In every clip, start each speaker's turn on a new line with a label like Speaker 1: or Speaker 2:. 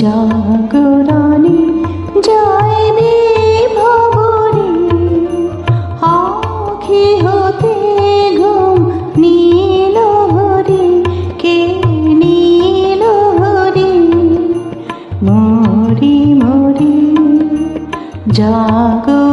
Speaker 1: জাগরণে যাইবে ভবরে আখি হতে ঘুম নীল হরি কে নীল হরি? মরি মরি জাগরণে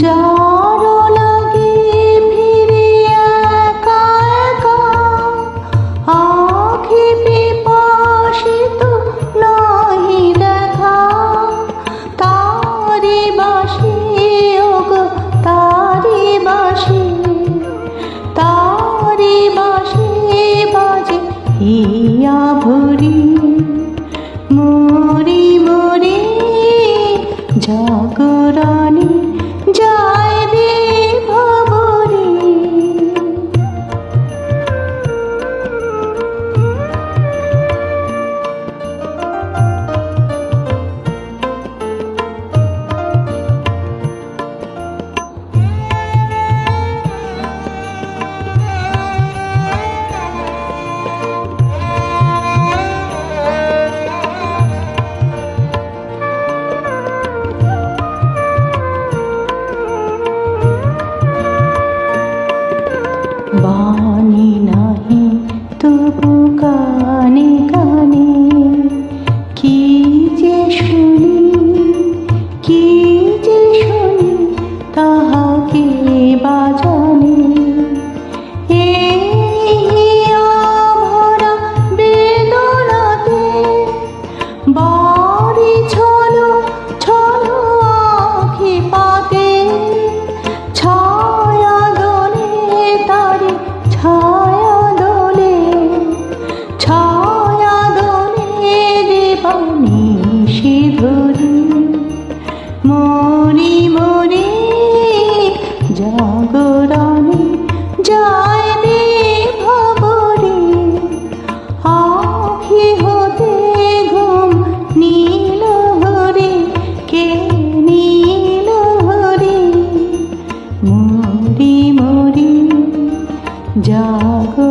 Speaker 1: 照 बानी नहीं तू कानि का মরি মরি জাগরণে যাইবে ভবরে আখি হতে ঘুম নীল হরে, কে নীল হরে? মরি মরি জাগো